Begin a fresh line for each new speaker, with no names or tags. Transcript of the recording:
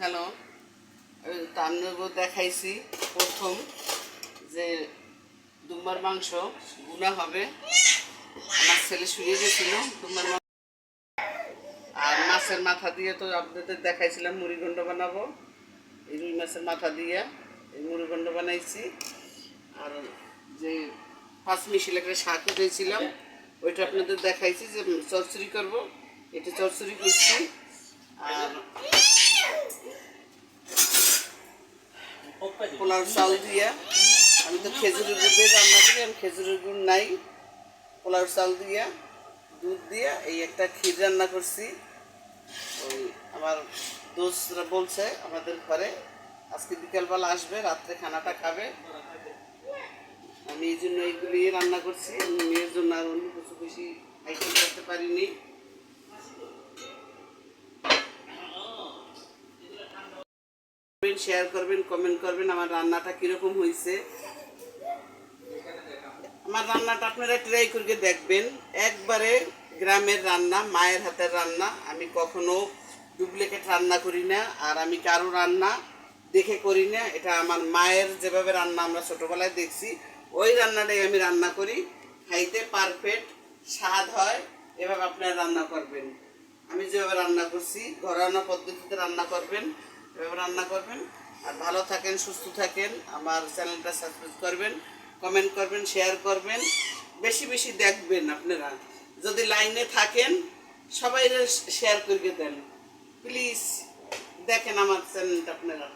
Hello তান্নগো দেখাইছি প্রথম যে দুম্বার মাংস গুনা হবে। আমার ছেলে শুয়ে গেছিল দুম্বার মাংস। আর মাছের মাথা দিয়ে তো আপনাদের দেখাইছিলাম মুড়িঘণ্ড বানাবো। এই রুই মাছের মাথা দিয়ে এই মুড়িঘণ্ড বানাইছি। আর যে পাঁচ মিশিল একটা শাক উঠেছিলাম, ওইটা আপনাদের দেখাইছি যে চরচুরি করব। এটা চরচুরি করছি। আর পোলাও চাল দিয়ে। আমি তো খেজুরের গুড় দিয়ে রান্না করি, আমি খেজুরের গুড় নাই। পোলাও চাল দিয়ে, দুধ দিয়ে এই একটা ক্ষীর রান্না করছি। ওই আমার দোস্তরা বলছে আমাদের ঘরে, আজকে বিকালবেলা আসবে, রাত্রে খানাটা খাবে। আমি এই জন্য এইগুলি রান্না করছি। মেয়ের জন্য আর অন্য কিছু বেশি আইটেম করতে পারিনি। শেয়ার করবেন কমেন্ট করবেন, আমার রান্নাটা কীরকম হয়েছে আমার রান্নাটা আপনারা ট্রাই করে দেখবেন। একবারে গ্রামের রান্না, মায়ের হাতের রান্না, আমি কখনো ডুপ্লিকেট রান্না করি না, আর আমি কারও রান্না দেখে করি না। এটা আমার মায়ের যেভাবে রান্না আমরা ছোটোবেলায় দেখছি, ওই রান্নাটাই আমি রান্না করি। খাইতে পারফেক্ট স্বাদ হয়, এভাবে আপনারা রান্না করবেন। আমি যেভাবে রান্না করছি, ঘরোয়া পদ্ধতিতে রান্না করবেন। এভাবে রান্না করবেন। আর ভালো থাকেন, সুস্থ থাকেন, আমার চ্যানেলটা সাবস্ক্রাইব করবেন কমেন্ট করবেন শেয়ার করবেন, বেশি বেশি দেখবেন আপনারা। যদি লাইনে থাকেন সবাই শেয়ার করে দেন। প্লিজ দেখেন আমার চ্যানেলটা আপনারা।